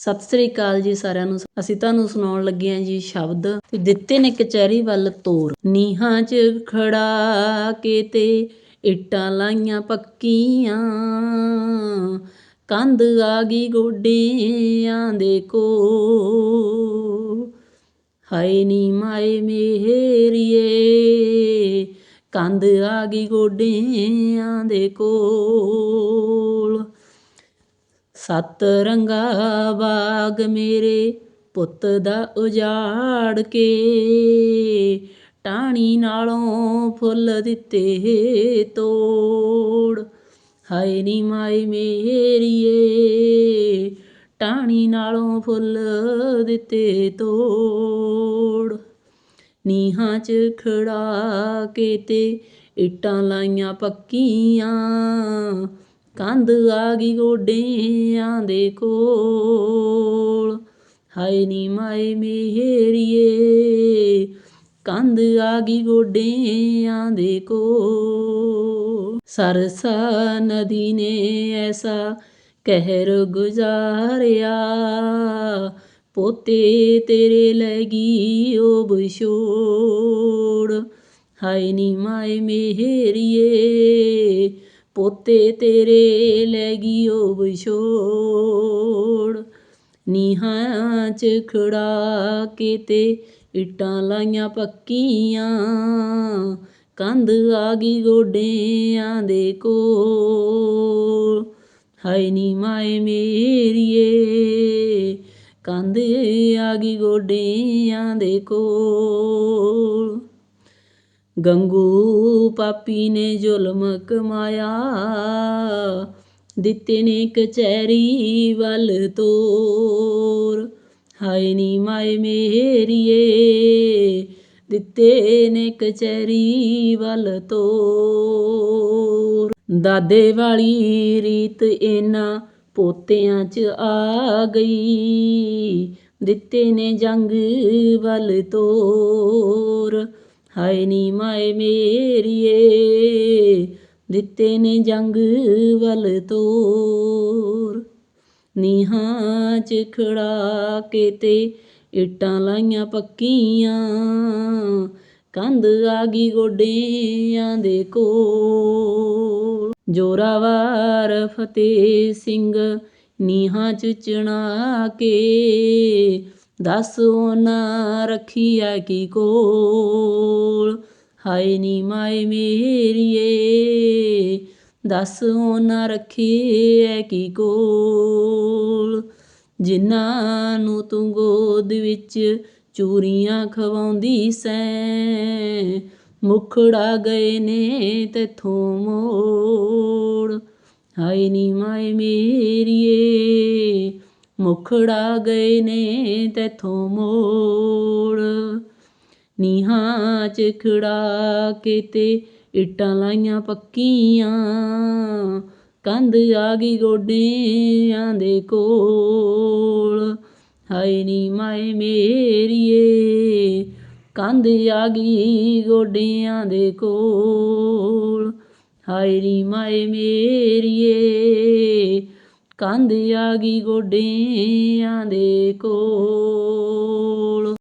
ਸਤਿ ਸ੍ਰੀ ਅਕਾਲ ਜੀ ਸਾਰਿਆਂ ਨੂੰ। ਅਸੀਂ ਤੁਹਾਨੂੰ ਸੁਣਾਉਣ ਲੱਗੇ ਹਾਂ ਜੀ ਸ਼ਬਦ ਤੇ ਦਿੱਤੇ ਨੇ ਕਚਹਿਰੀ ਵੱਲ ਤੋਰ। ਨੀਹਾਂ 'ਚ ਖੜਾ ਕੇ ਤੇ ਇੱਟਾਂ ਲਾਈਆਂ ਪੱਕੀਆਂ। ਕੰਧ ਆ ਗਈ ਗੋਡਿਆਂ ਦੇ ਕੋ ਹਾਏ ਨੀ ਮਾਏ ਮੇਰੀਏ, ਕੰਧ ਆ ਗਈ ਗੋਡਿਆਂ ਦੇ ਕੋਲ। ਸੱਤ ਰੰਗਾ ਬਾਗ ਮੇਰੇ ਪੁੱਤ ਦਾ ਉਜਾੜ ਕੇ। ਟਾਣੀ ਨਾਲੋਂ ਫੁੱਲ ਦਿੱਤੇ ਤੋੜ। ਹਾਏ ਨੀ ਮਾਈ ਮੇਰੀਏ, ਟਾਣੀ ਨਾਲੋਂ ਫੁੱਲ ਦਿੱਤੇ ਤੋੜ। ਨੀਹਾਂ 'ਚ ਖੜਾ ਕੇ ਤੇ ਇੱਟਾਂ ਲਾਈਆਂ ਪੱਕੀਆਂ ਕੰਧ ਆ ਗਈ ਗੋਡਿਆਂ ਦੇ ਕੋਲ। ਹਾਏ ਨੀ ਮਾਏ ਮੇਰੀਏ, ਕੰਧ ਆ ਗਈ ਗੋਡਿਆਂ ਦੇ ਕੋਲ। ਸਰਸਾ ਨਦੀ ਨੇ ਐਸਾ ਕਹਿਰ ਗੁਜ਼ਾਰਿਆ, ਪੋਤੇ ਤੇਰੇ ਲੈ ਗਈ ਉਹ ਵਿਛੋੜ ਹਾਏ ਨੀ ਮਾਏ ਮੇਰੀਏ ਪੋਤੇ ਤੇਰੇ ਲੈ ਗਈ ਉਹ ਵਿਛੋੜ। ਨੀਹਾਂ 'ਚ ਖੜਾ ਕੇ ਤੇ ਇੱਟਾਂ ਲਾਈਆਂ ਪੱਕੀਆਂ। ਕੰਧ ਆ ਗਈ ਗੋਡਿਆਂ ਦੇ ਕੋਲ। ਹਾਏ ਨੀ ਮਾਏ ਮੇਰੀਏ, ਕੰਧ ਆ ਗਈ ਗੋਡਿਆਂ ਦੇ ਕੋਲ। ਗੰਗੂ ਪਾਪੀ ਨੇ ਜ਼ੁਲਮ ਕਮਾਇਆ ਦਿੱਤੇ ਨੇ ਕਚਹਿਰੀ ਵੱਲ ਤੋਰ। ਹਾਏ ਨੀ ਮਾਏ ਮੇਰੀਏ, ਦਿੱਤੇ ਨੇ ਕਚਹਿਰੀ ਵੱਲ ਤੋਰ। ਦਾਦੇ ਵਾਲੀ ਰੀਤ ਇਹਨਾਂ ਪੋਤਿਆਂ 'ਚ ਆ ਗਈ, ਦਿੱਤੇ ਨੇ ਜੰਗ ਵੱਲ ਤੋਰ। ਹਾਏ ਨੀ ਮਾਏ ਮੇਰੀਏ, ਦਿੱਤੇ ਨੇ ਜੰਗ ਵੱਲ ਤੋਰ। ਨੀਹਾਂ 'ਚ ਖੜਾ ਕੇ ਤੇ ਇੱਟਾਂ ਲਾਈਆਂ ਪੱਕੀਆਂ, ਕੰਧ ਆ ਗਈ ਗੋਡਿਆਂ ਦੇ ਕੋਲ। ਜੋਰਾਵਾਰ ਫਤਿਹ ਸਿੰਘ ਨੀਹਾਂ 'ਚ ਚਣਾ ਕੇ ਦੱਸ ਉਹਨਾਂ ਰੱਖੀਆ ਕੀ ਕੋਲ? ਹਾਏ ਨੀ ਮਾਏ ਮੇਰੀਏ, ਦੱਸ ਉਹਨਾਂ ਰੱਖੀਐ ਕੀ ਕੋਲ? ਜਿਨ੍ਹਾਂ ਨੂੰ ਤੂੰ ਗੋਦ ਵਿੱਚ ਚੂਰੀਆਂ ਖਵਾਉਂਦੀ ਸੈਂ, ਮੁਖੜਾ ਗਏ ਨੇ ਤੇਥੋਂ ਮੋੜ। ਹਾਏ ਨੀ ਮਾਏ ਮੇਰੀਏ ਮੁਖੜਾ ਗਏ ਨੇ ਤੇਥੋਂ ਮੋੜ। ਨੀਹਾਂ 'ਚ ਖੜਾ ਕੇ ਤੇ ਇੱਟਾਂ ਲਾਈਆਂ ਪੱਕੀਆਂ। ਕੰਧ ਆ ਗਈ ਗੋਡਿਆਂ ਦੇ ਕੋਲ। ਹਾਏ ਨੀ ਮਾਏ ਮੇਰੀਏ, ਕੰਧ ਆ ਗਈ ਗੋਡਿਆਂ ਦੇ ਕੋਲ। ਹਾਏ ਨੀ ਮਾਏ ਮੇਰੀਏ ਕੰਧ ਆ ਗਈ ਗੋਡਿਆਂ ਦੇ ਕੋਲ।